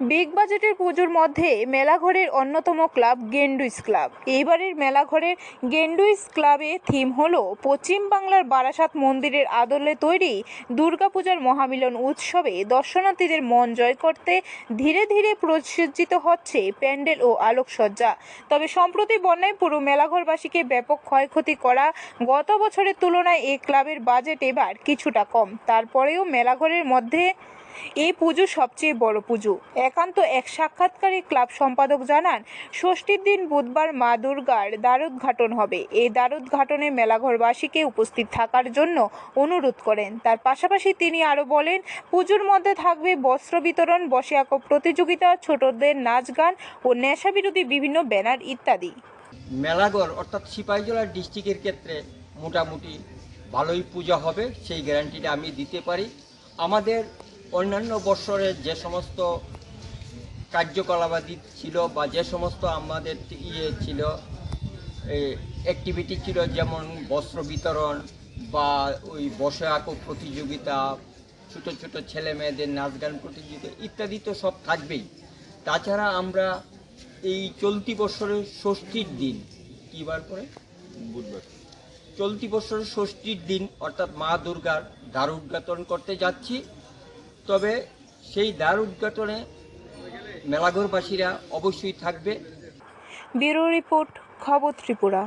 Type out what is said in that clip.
Big বাজেটের পুজোর মধ্যে মেলাঘরের অন্যতম ক্লাব গেন্ডুইস ক্লাব এইবারের মেলাঘরের গেন্ডুইস ক্লাবে থিম হলো পশ্চিম বাংলার বারাসাত মন্দিরের আদলে তৈরি দুর্গাপূজার মহামিলন উৎসবে দর্শনার্থীদের মন জয় করতে ধীরে ধীরে প্রসজ্জিত হচ্ছে প্যান্ডেল ও আলোকসজ্জা। তবে সম্প্রতি বন্যায় পুরো মেলাঘরবাসীকে ব্যাপক ক্ষয়ক্ষতি করা গত বছরের তুলনায় এই ক্লাবের বাজেট এবার কিছুটা কম। তারপরেও মেলাঘরের মধ্যে এই পুজো সবচেয়ে বড় পুজো। একান্ত এক সাক্ষাৎকারে ক্লাব সম্পাদক জানান, ষষ্ঠীর দিন বুধবার মা দুর্গার দ্বারোদ্ঘাটন হবে। এই দ্বারোদ্ঘাটনে মেলাঘরবাসীকে উপস্থিত থাকার জন্য অনুরোধ করেন। তার পাশাপাশি তিনি আরও বলেন, পুজোর মধ্যে থাকবে বস্ত্র বিতরণ বসে আঁকো প্রতিযোগিতা, ছোটদের নাচ গান ও নেশা বিরোধী বিভিন্ন ব্যানার ইত্যাদি। মেলাগড় অর্থাৎ সিপাহীজলা ডিস্ট্রিক্টের ক্ষেত্রে মোটামুটি ভালোই পূজা হবে, সেই গ্যারান্টিটা আমি দিতে পারি। আমাদের অন্যান্য বৎসরের যে সমস্ত কার্যকলাপাদি ছিল বা যে সমস্ত আমাদের ইয়ে ছিল অ্যাক্টিভিটি ছিল যেমন বস্ত্র বিতরণ বা ওই বসে আঁকো প্রতিযোগিতা ছোটো ছোটো ছেলে মেয়েদের নাচ গান প্রতিযোগিতা ইত্যাদি তো সব থাকবেই। তাছাড়া আমরা এই চলতি বছরের ষষ্ঠীর দিন কী বার করে? বুধবার। চলতি বছরের ষষ্ঠীর দিন অর্থাৎ মা দুর্গার দ্বার উদ্ঘাটন করতে যাচ্ছি। তবে সেই দ্বার উদ্ঘাটনে মেলাঘরবাসীরা অবশ্যই থাকবে। ব্যুরো রিপোর্ট খবর ত্রিপুরা।